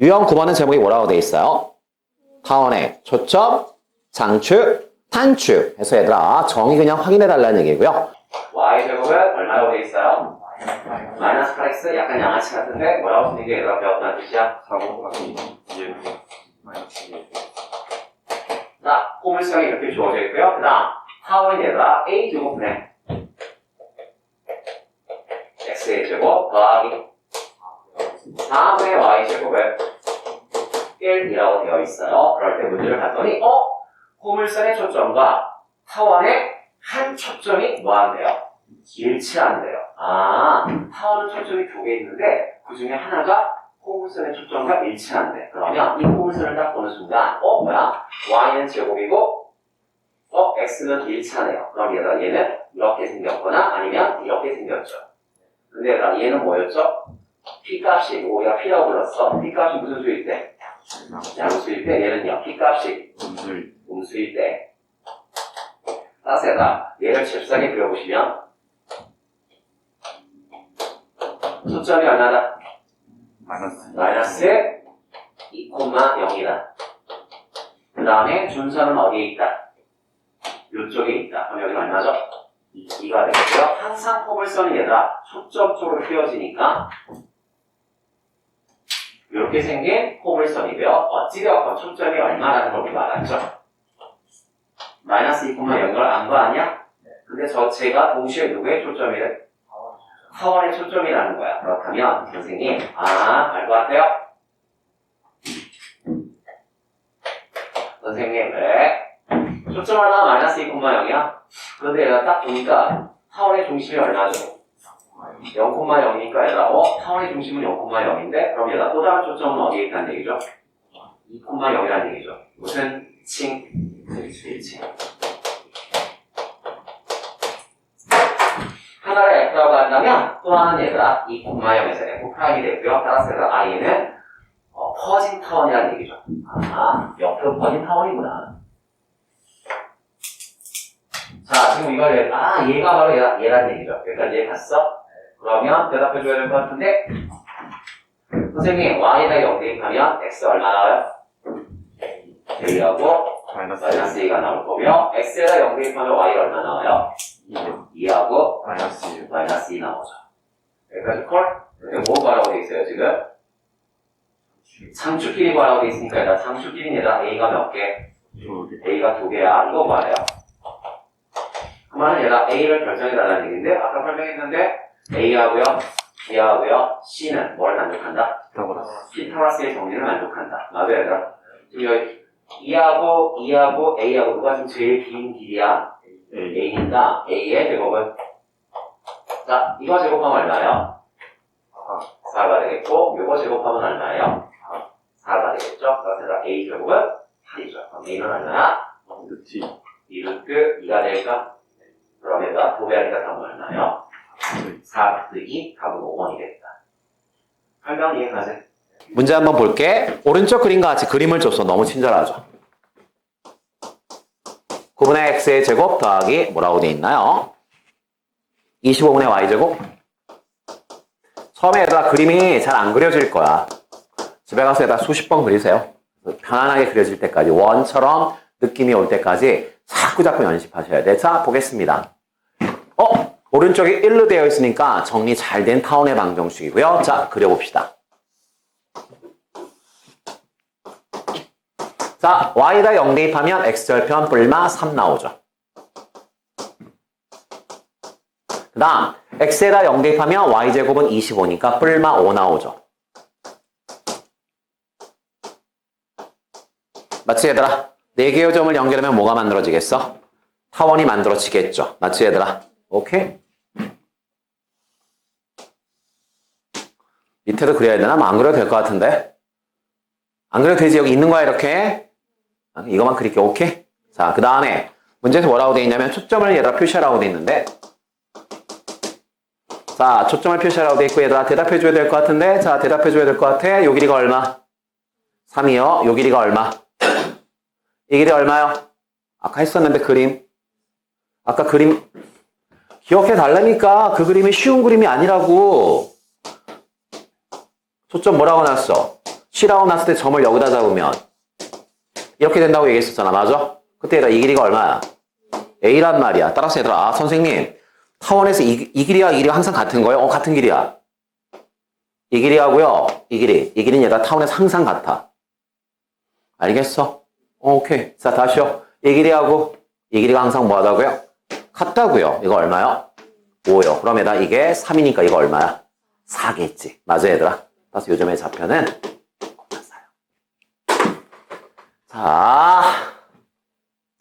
유형 9번은 제목이 뭐라고 돼 있어요? 타원의 초점, 장축, 단축 해서 얘들아 정의 그냥 확인해 달라는 얘기고요. y제곱은 얼마라고 돼 있어요? 마이너스 8x 약간 양아치 같은데 뭐라고 쓰는 게 얘들아 배웠다는 뜻이야? 사고 하기 예 마이너스 예 자, 포물선이 이렇게 주어져 있고요. 그 다음 타원이 얘들아 a 제곱분의 x의 제곱 더하기 4분의 y 제곱은 1이라고 되어 있어요. 그럴 때 문제를 봤더니 어? 포물선의 초점과 타원의 한 초점이 뭐한대요? 일치한대요. 아, 타원은 초점이 두 개 있는데 그 중에 하나가 포물선의 초점과 일치한대. 그러면 이 포물선을 딱 보는 순간 어? 뭐야? y는 제곱이고 어? x는 일치하네요. 그럼 얘들아 얘는 이렇게 생겼거나 아니면 이렇게 생겼죠. 근데 얘는 뭐였죠? p값이 우리가 p라고 불렀어. p값이 무슨 수일 때? 양수일 때 얘는요 p값이 음술 음수일 때 얘들아 얘를 잽싸게 그려보시면 초점이 얼마다? 마이너스 마이너스 2,0이다. 그 다음에 준선은 어디에 있다? 이쪽에 있다. 그럼 여기는 얼마죠? 2가 되겠고요. 항상 포물선이 얘들아 초점 쪽으로 휘어지니까 이렇게 생긴 포물선이고요. 어찌되었건 초점이 얼마라는 걸 우리가 알았죠? 마이너스 2,0을 안 거 아니야? 근데 저 제가 동시에 누구의 초점이래? 타원의 초점이라는 거야. 그렇다면 선생님, 아, 알 것 같아요? 선생님, 네. 초점 하나 마이너스 2,0이야? 그런데 얘가 딱 보니까 타원의 중심이 얼마죠? 0,0이니까 얘가 어? 타원의 중심은 0,0인데 그럼 얘가 또 다른 초점은 어디에 있다는 얘기죠? 2,0이라는 얘기죠. 무슨 칭? 일칭. 하나를 F라고 한다면 또 하나는 얘들아 2,0에서 F 프라임이 되고요. 따라서 얘들아 I는 어, 퍼진 타원이라는 얘기죠. 아, 옆으로 퍼진 타원이구나. 자, 지금 이걸, 얘- 아, 얘가 바로 얘, 얘란 얘기죠. 여기까지 이해 갔어? 그러면 대답해줘야 될 것 같은데, 선생님, Y에다 0 대입하면 X 얼마 나와요? A하고 마이너스 마이너스 2가 나올 거고요. X에다 0 대입하면 Y 얼마 나와요? 2 2하고 마이너스 1 마이너스 2 나오죠. 여기까지 콜? 뭐 구하라고 돼 있어요, 지금? 상축끼리 구하라고 돼 있으니까 일단 상축끼리는 A가 몇 개? A가 두 개야. 이거 구하래요. 그러면 얘가 A를 결정해달라는 얘기인데, 아까 설명했는데, A하고요, B하고요, C는 뭘 만족한다? 피타고라스 피타고라스의 정리를 만족한다. 맞아요, 얘들아? 지금 여기 2하고 2하고 A하고 누가 지금 제일 긴 길이야? A A니까 A의 제곱은 자, 이거 제곱하면 얼마예요? 4가 되겠고, 요거 제곱하면 얼마예요? 4가 되겠죠? 그래서 A 제곱은 8이죠. 그럼 A는 얼마야? 루티 2루트 2가 될까? 그럼 얘가 도배하니까 답은 얼마요? 4 곱하기 답은 5번이 됐다. 설명 이해가세요? 문제 한번 볼게. 오른쪽 그림과 같이 그림을 줘서 너무 친절하죠. 9분의 x의 제곱 더하기 뭐라고 돼 있나요? 25분의 y제곱? 처음에 얘들아 그림이 잘 안 그려질 거야. 집에 가서 얘들아 수십 번 그리세요. 편안하게 그려질 때까지 원처럼 느낌이 올 때까지 자꾸 자꾸 연습하셔야 돼. 자 보겠습니다. 어? 오른쪽에 1로 되어 있으니까 정리 잘 된 타원의 방정식이고요. 자 그려봅시다. 자, y에다 0 대입하면 x절편 뿔마 3 나오죠. 그 다음, x에다 0 대입하면 y제곱은 25니까 뿔마 5 나오죠. 맞지, 얘들아? 4개의 점을 연결하면 뭐가 만들어지겠어? 타원이 만들어지겠죠. 맞지, 얘들아? 오케이? 밑에도 그려야 되나? 뭐 안 그려도 될 것 같은데? 안 그래도 되지? 여기 있는 거야, 이렇게. 아, 이거만 그릴게, 오케이? 자, 그 다음에 문제에서 뭐라고 돼 있냐면 초점을 얘들아 표시하라고 돼 있는데 자, 초점을 표시하라고 돼 있고 얘들아 대답해줘야 될 것 같은데 자, 대답해줘야 될 것 같아. 요 길이가 얼마? 3이요. 요 길이가 얼마? 이 길이 얼마요? 아까 했었는데 그림. 아까 그림 기억해 달라니까 그 그림이 쉬운 그림이 아니라고. 초점 뭐라고 놨어? 쉬라고 났을 때 점을 여기다 잡으면 이렇게 된다고 얘기했었잖아. 맞아? 그때 이 길이가 얼마야? A란 말이야. 따라서 얘들아 아 선생님 타원에서 이, 이 길이와 이 길이가 항상 같은 거예요? 어 같은 길이야. 이 길이하고요. 이 길이. 이 길이는 얘가 타원에서 항상 같아. 알겠어? 어, 오케이. 자 다시요. 이 길이하고 이 길이가 항상 뭐하다고요? 같다고요. 이거 얼마요? 5요. 그럼 얘들아 이게 3이니까 이거 얼마야? 4겠지. 맞아 얘들아. 따라서 요즘의 좌표는 싸요. 자,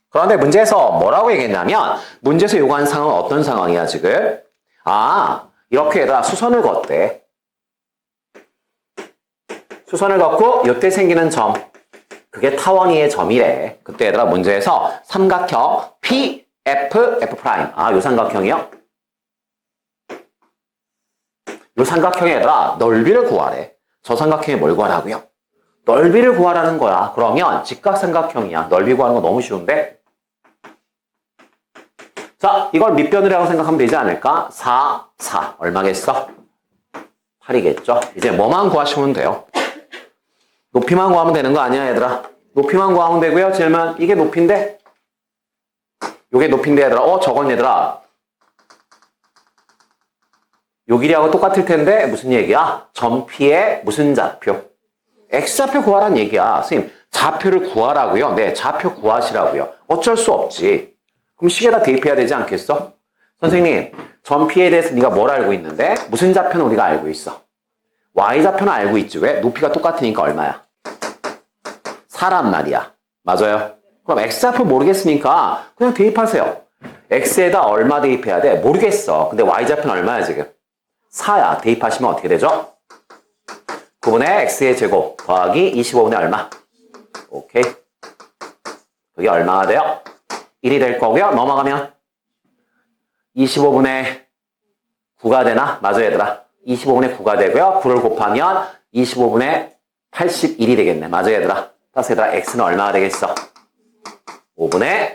그런데 문제에서 뭐라고 얘기했냐면 문제에서 요구한 상황은 어떤 상황이야 지금? 아, 이렇게 얘들아 수선을 걷대. 수선을 걷고 이때 생기는 점. 그게 타원이의 점이래. 그때 얘들아 문제에서 삼각형 P, F. 아, 요 삼각형이요? 요 삼각형에 얘들아 넓이를 구하래. 저 삼각형에 뭘 구하라고요? 넓이를 구하라는 거야. 그러면 직각삼각형이야. 넓이 구하는 거 너무 쉬운데? 자, 이걸 밑변이라고 생각하면 되지 않을까? 4, 4. 얼마겠어? 8이겠죠? 이제 뭐만 구하시면 돼요. 높이만 구하면 되는 거 아니야, 얘들아? 높이만 구하면 되고요. 질문. 이게 높이인데? 요게 높이인데, 얘들아. 어, 저건 얘들아. 요 길이하고 똑같을 텐데, 무슨 얘기야? 점피의 무슨 좌표? X좌표 구하란 얘기야. 선생님, 좌표를 구하라고요? 네, 좌표 구하시라고요. 어쩔 수 없지. 그럼 식에다 대입해야 되지 않겠어? 선생님, 점피에 대해서 네가 뭘 알고 있는데? 무슨 좌표는 우리가 알고 있어? Y좌표는 알고 있지. 왜? 높이가 똑같으니까 얼마야? 4란 말이야. 맞아요? 그럼 X좌표 모르겠으니까 그냥 대입하세요. X에다 얼마 대입해야 돼? 모르겠어. 근데 Y좌표는 얼마야 지금? 4야. 대입하시면 어떻게 되죠? 9분의 X의 제곱 더하기 25분의 얼마? 오케이. 그게 얼마가 돼요? 1이 될 거고요. 넘어가면 25분의 9가 되나? 맞아 얘들아. 25분의 9가 되고요. 9를 곱하면 25분의 81이 되겠네. 맞아 얘들아. 따라서 얘들아 x는 얼마가 되겠어? 5분의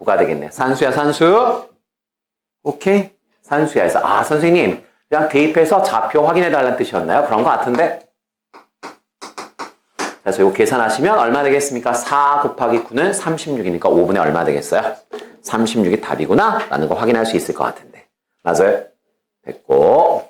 9가 되겠네. 산수야 산수. 오케이. 산수야 해서 아 선생님 그냥 대입해서 좌표 확인해 달라는 뜻이었나요? 그런 거 같은데. 그래서 이거 계산하시면 얼마 되겠습니까? 4 곱하기 9는 36이니까 5분의 얼마 되겠어요? 36이 답이구나 라는 거 확인할 수 있을 것 같은데. 맞아요? 됐고